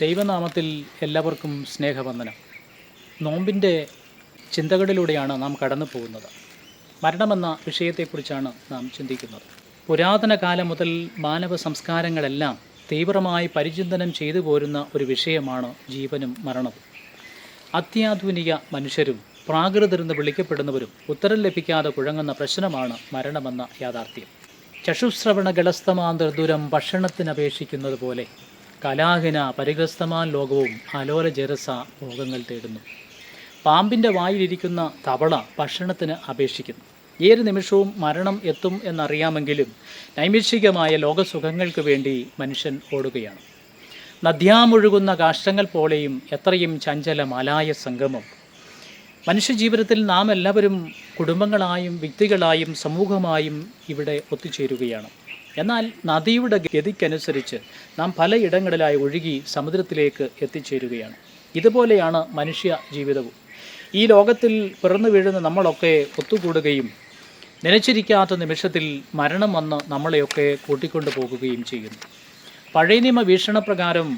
ദൈവനാമത്തിൽ എല്ലാവർക്കും സ്നേഹവന്ദനം. നോമ്പിന്റെ ചിന്തകളിലൂടെയാണ് നാം കടന്നു പോകുന്നത്. മരണമെന്ന വിഷയത്തെക്കുറിച്ചാണ് നാം ചിന്തിക്കുന്നത്. പുരാതന കാലം മുതൽ മാനവ സംസ്കാരങ്ങളെല്ലാം തീവ്രമായി പരിചിന്തനം ചെയ്തു പോരുന്ന ഒരു വിഷയമാണ് ജീവനും മരണവും. അത്യാധുനിക മനുഷ്യരും പ്രാകൃതരെന്ന് വിളിക്കപ്പെടുന്നവരും ഉത്തരം ലഭിക്കാതെ കുഴങ്ങുന്ന പ്രശ്നമാണ് മരണമെന്ന യാഥാർത്ഥ്യം. ചഷുശ്രവണ ഗളസ്തമാന്തർദുരം ഭക്ഷണത്തിനപേക്ഷിക്കുന്നത് പോലെ കലാഹിന പരിഗ്രസ്തമാൻ ലോകവും അലോല ജരസ ഭോഗങ്ങൾ തേടുന്നു. പാമ്പിന്റെ വായിലിരിക്കുന്ന തവള ഭക്ഷണത്തിന് അപേക്ഷിക്കുന്നു. ഏത് നിമിഷവും മരണം എത്തും എന്നറിയാമെങ്കിലും നൈമിഷികമായ ലോകസുഖങ്ങൾക്ക് വേണ്ടി മനുഷ്യൻ ഓടുകയാണ്. നദ്യാമൊഴുകുന്ന കാഷ്ടങ്ങൾ പോലെയും എത്രയും ചഞ്ചല മലായ സംഗമം. മനുഷ്യജീവിതത്തിൽ നാം എല്ലാവരും കുടുംബങ്ങളായും വ്യക്തികളായും സമൂഹമായും ഇവിടെ ഒത്തുചേരുകയാണ്. എന്നാൽ നദിയുടെ ഗതിക്കനുസരിച്ച് നാം പലയിടങ്ങളിലായി ഒഴുകി സമുദ്രത്തിലേക്ക് എത്തിച്ചേരുകയാണ്. ഇതുപോലെയാണ് മനുഷ്യ ജീവിതവും. ഈ ലോകത്തിൽ പിറന്നു വീഴുന്ന നമ്മളൊക്കെ ഒത്തുകൂടുകയും നനച്ചിരിക്കാത്ത നിമിഷത്തിൽ മരണം വന്ന് നമ്മളെയൊക്കെ കൂട്ടിക്കൊണ്ടു പോകുകയും ചെയ്യുന്നു. പഴയ നിയമ വീക്ഷണപ്രകാരം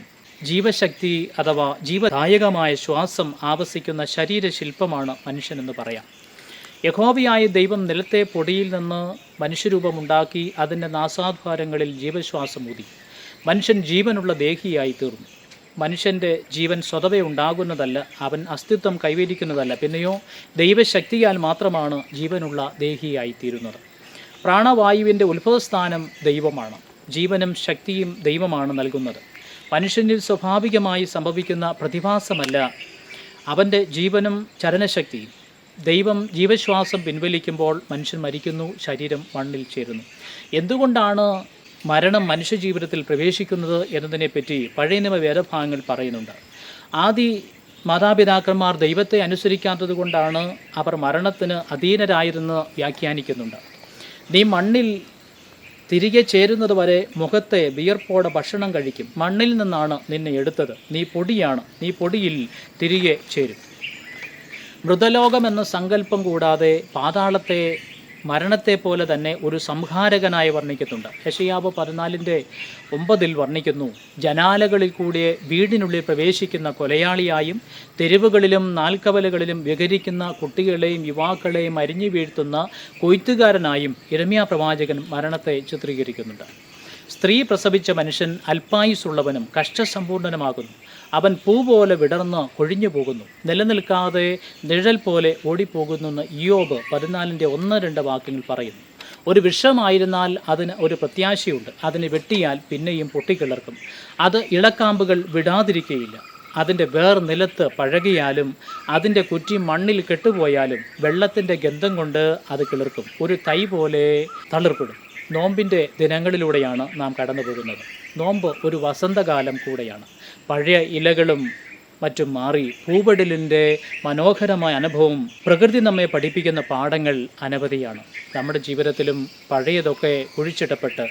ജീവശക്തി അഥവാ ജീവദായകമായ ശ്വാസം ആവസിക്കുന്ന ശരീരശില്പമാണ് മനുഷ്യനെന്ന് പറയാം. യഹോവയായ ദൈവം നിലത്തെ പൊടിയിൽ നിന്ന് മനുഷ്യരൂപമുണ്ടാക്കി അതിന്റെ നാസാദ്വാരങ്ങളിൽ ജീവശ്വാസം ഊതി. മനുഷ്യൻ ജീവനുള്ള ദേഹിയായി തീർന്നു. മനുഷ്യന്റെ ജീവൻ സ്വതവേ ഉണ്ടാകുന്നതല്ല അവൻ അസ്തിത്വം കൈവരിക്കുന്നതല്ല. പിന്നെയോ ദൈവശക്തിയാൽ മാത്രമാണ് ജീവനുള്ള ദേഹിയായി തീരുന്നത്. പ്രാണവായുവിന്റെ ഉത്ഭവസ്ഥാനം ദൈവമാണ്. ജീവനും ശക്തിയും ദൈവമാണ് നൽകുന്നത്. മനുഷ്യനിൽ സ്വാഭാവികമായി സംഭവിക്കുന്ന പ്രതിഭാസമല്ല അവന്റെ ജീവനും ചലനശക്തിയും. ദൈവം ജീവശ്വാസം പിൻവലിക്കുമ്പോൾ മനുഷ്യൻ മരിക്കുന്നു ശരീരം മണ്ണിൽ ചേരുന്നു. എന്തുകൊണ്ടാണ് മരണം മനുഷ്യജീവിതത്തിൽ പ്രവേശിക്കുന്നത് എന്നതിനെപ്പറ്റി പഴയ നിയമ വേദഭാഗങ്ങൾ പറയുന്നുണ്ട്. ആദി മാതാപിതാക്കന്മാർ ദൈവത്തെ അനുസരിക്കാത്തത് കൊണ്ടാണ് അവർ മരണത്തിന് അധീനരായിരുന്ന് വ്യാഖ്യാനിക്കുന്നുണ്ട്. നീ മണ്ണിൽ തിരികെ ചേരുന്നത് വരെ മുഖത്തെ വിയർപ്പോടെ ഭക്ഷണം കഴിക്കും. മണ്ണിൽ നിന്നാണ് നിന്നെ എടുത്തത്. നീ പൊടിയാണ്. നീ പൊടിയിൽ തിരികെ ചേരും. മൃതലോകം എന്ന സങ്കല്പം കൂടാതെ പാതാളത്തെ മരണത്തെ പോലെ തന്നെ ഒരു സംഹാരകനായി വർണിക്കുന്നുണ്ട്. യശയാവ് പതിനാലിന്റെ ഒമ്പതിൽ വർണിക്കുന്നു ജനാലകളിൽ കൂടി വീടിനുള്ളിൽ പ്രവേശിക്കുന്ന കൊലയാളിയായും തെരുവുകളിലും നാൽക്കവലകളിലും വിഹരിക്കുന്ന കുട്ടികളെയും യുവാക്കളെയും അരിഞ്ഞു വീഴ്ത്തുന്ന കൊയ്ത്തുകാരനായും ഇരമ്യ പ്രവാചകൻ മരണത്തെ ചിത്രീകരിക്കുന്നുണ്ട്. സ്ത്രീ പ്രസവിച്ച മനുഷ്യൻ അല്പായുസുള്ളവനും കഷ്ടസമ്പൂർണനുമാകുന്നു. അവൻ പൂ പോലെ വിടർന്ന് കൊഴിഞ്ഞു പോകുന്നു. നിലനിൽക്കാതെ നിഴൽ പോലെ ഓടിപ്പോകുന്നെന്ന് ഇയോബ് പതിനാലിന്റെ ഒന്ന് രണ്ട് വാക്യങ്ങൾ പറയുന്നു. ഒരു വിഷമായിരുന്നാൽ അതിന് ഒരു പ്രത്യാശയുണ്ട്. അതിനെ വെട്ടിയാൽ പിന്നെയും പൊട്ടിക്കിളർക്കും. അത് ഇളക്കാമ്പുകൾ വിടാതിരിക്കുകയില്ല അതിന്റെ വേർ നിലത്ത് പഴകിയാലും അതിന്റെ കുറ്റി മണ്ണിൽ കെട്ടുപോയാലും വെള്ളത്തിന്റെ ഗന്ധം കൊണ്ട് അത് കിളിർക്കും. ഒരു തൈ പോലെ തളിർപ്പെടും. നോമ്പിന്റെ ദിനങ്ങളിലൂടെയാണ് നാം കടന്നു പോകുന്നത്. നോമ്പ് ഒരു വസന്തകാലം കൂടെയാണ്. പഴയ ഇലകളും മറ്റും മാറി പൂപടിലിന്റെ മനോഹരമായ അനുഭവം പ്രകൃതി നമ്മെ പഠിപ്പിക്കുന്ന പാഠങ്ങൾ അനവധിയാണ്. നമ്മുടെ ജീവിതത്തിലും പഴയതൊക്കെ കുഴിച്ചിടപ്പെട്ട്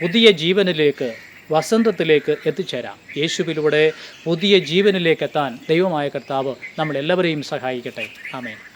പുതിയ ജീവനിലേക്ക് വസന്തത്തിലേക്ക് എത്തിച്ചേരാം. യേശുവിലൂടെ പുതിയ ജീവനിലേക്ക് എത്താൻ ദൈവമായ കർത്താവ് നമ്മളെല്ലാവരെയും സഹായിക്കട്ടെ. ആമേൻ.